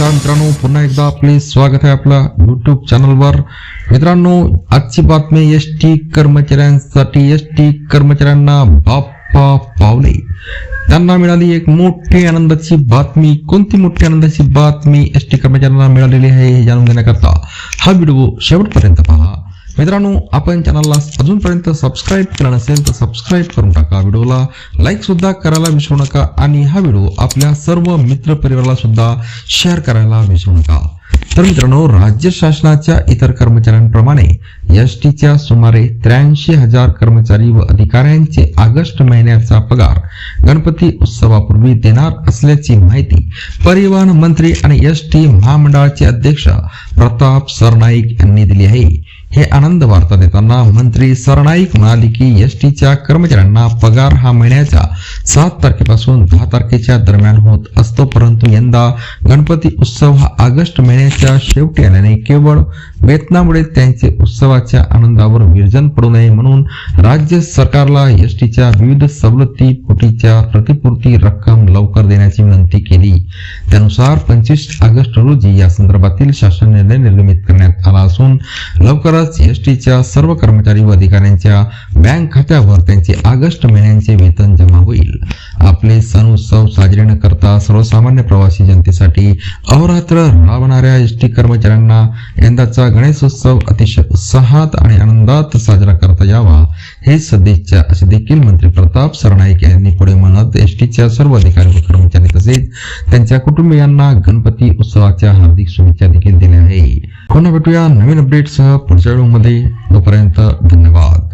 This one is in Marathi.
नमस्कार मित्रांनो पुन्हा एकदा आपले स्वागत आहे आपल्या युट्यूब चॅनलवर मित्रांनो आजची बातमी एस टी कर्मचाऱ्यांसाठी. एस टी कर्मचाऱ्यांना बाप्पा पावले. त्यांना मिळाली एक मोठी आनंदाची बातमी. कोणती मोठी आनंदाची बातमी एस टी कर्मचाऱ्यांना मिळालेली आहे हे जाणून घेण्याकरता हा व्हिडिओ शेवटपर्यंत पहा. मित्रांनो आपण चॅनलला अजूनपर्यंत सबस्क्राईब केला नसेल तर सबस्क्राईब करून टाका. व्हिडिओला लाईक सुद्धा करायला विसरू नका आणि हा व्हिडिओ आपल्या सर्व मित्र परिवाराला सुद्धा शेअर करायला विसरू नका. तर मित्रांनो राज्य शासनाच्या इतर कर्मचाऱ्यांप्रमाणे एस टीच्या सुमारे त्र्याऐंशी हजार कर्मचारी व अधिकाऱ्यांचे ऑगस्ट महिन्याचा पगार गणपती उत्सवापूर्वी देणार असल्याची माहिती परिवहन मंत्री आणि एस टी महामंडळाचे अध्यक्ष प्रताप सरनाईक यांनी दिली आहे. हे आनंद वार्ता देताना मंत्री सरनाईक म्हणाले की एस टीच्या कर्मचाऱ्यांना पगार हा महिन्याच्या सात तारखेपासून दहा तारखेच्या दरम्यान होत असतो. परंतु यंदा गणपती उत्सव हा ऑगस्ट महिन्याच्या शेवटी आल्याने केवळ वेतनामुळे त्यांचे उत्सवाच्या आनंदावर विरजन पडू नये म्हणून राज्य सरकारला एस टीच्या विविध सवलती पोटीच्या प्रतिपूर्ती रक्कम लवकर देण्याची विनंती केली. त्यानुसार पंचवीस ऑगस्ट रोजी या संदर्भातील शासन निर्णय निर्गमित करण्यात आला असून लवकरच एस टीच्या सर्व कर्मचारी व अधिकाऱ्यांच्या बँक खात्यावर त्यांचे ऑगस्ट महिन्यांचे वेतन जमा होईल. आपले सण उत्सव साजरे न करता सर्वसामान्य प्रवासी जनतेसाठी अहोरात्र राबणाऱ्या एस टी कर्मचाऱ्यांना यंदाचा गणेशोत्सव अतिशय उत्साहात आणि आनंदात साजरा करता यावा हे सदिच्छा असे देखील मंत्री प्रताप सरनाईक यांनी पुढे म्हणत एसटीच्या सर्व अधिकारी व कर्मचारी तसेच त्यांच्या कुटुंबियांना गणपती उत्सवाच्या हार्दिक शुभेच्छा देखील दिल्या आहे पुन्हा भेटूया नवीन अपडेटसह पुढच्या व्हिडिओमध्ये. तोपर्यंत धन्यवाद.